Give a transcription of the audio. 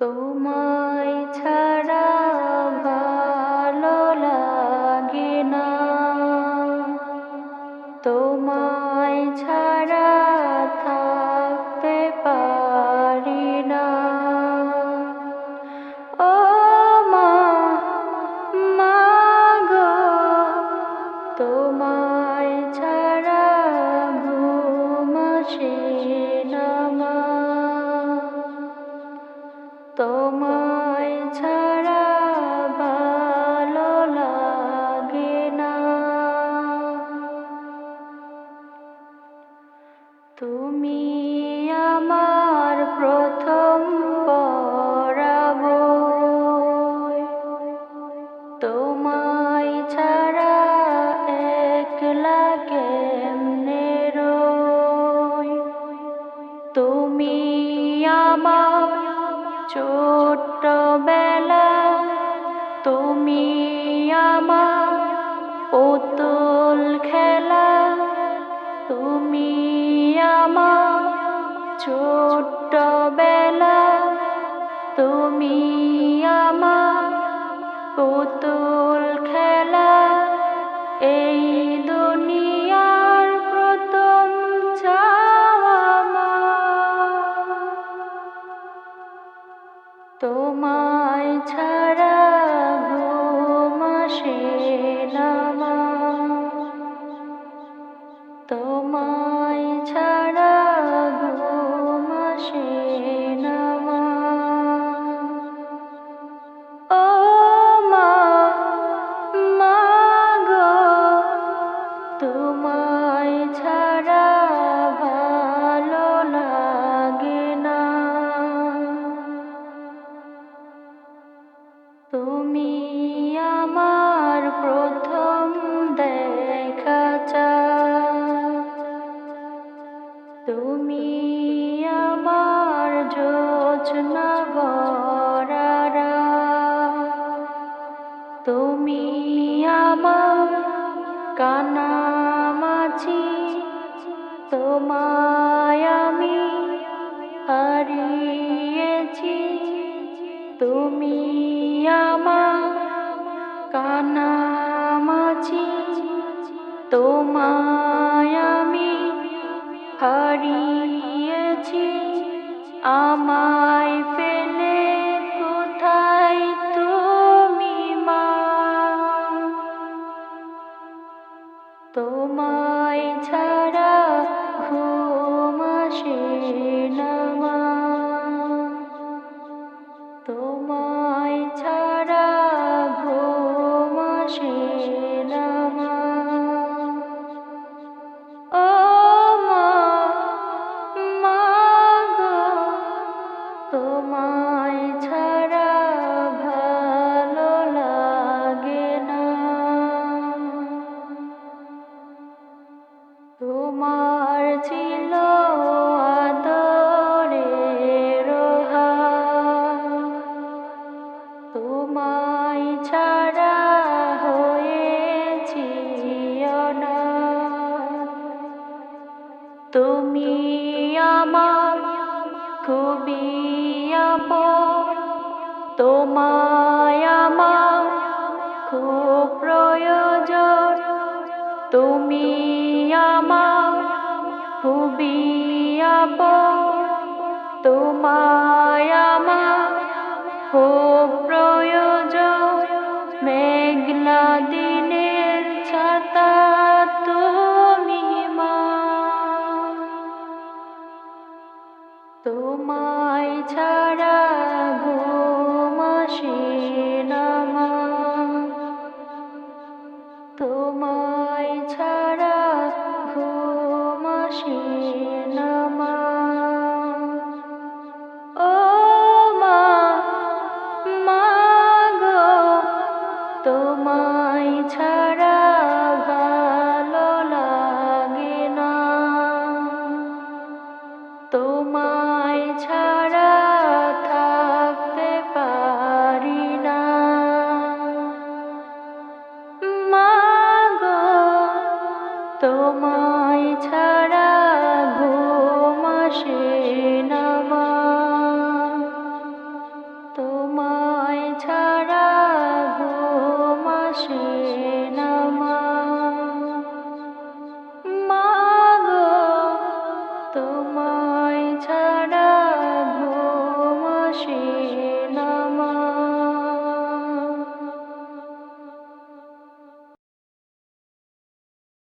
তোমায় ছাড়া তোমায় ছাড়া ভালো না। তুমি আমার প্রথম পড়াবো ছোট্ট বেলা তুমি আমার পুতুল খেলা তুমি আমার ছোট্ট বেলা তুমি আমার পুতুল তোমায় ছাড়া ঘুম আসে না তুমি আমার প্রথম দেখা চাঁদ। তুমি আমার ভরা তুমি আমার কানামাছি তোমায় আমি হারিয়েছি। তুমি আমার কানামাছি তোমায় আমি হারিয়েছি। আমায় ফেলে কোথায় তুমি মা? তোমায় ছাড়া ঘুম আসে না। তোমায় ছাড়া হয়েছি অনাথ। তুমি আমার খুবই আপন। তোমায় খুব প্রয়োজন। তুমি আমার খুবই আপন। তোমায় আমার খুব প্রয়োজন। তোমায় ছাড়া ঘুম তোমায় ছাড়া থাকতে পারি না। মাগো তোমায় ছাড়া ঘুম আসে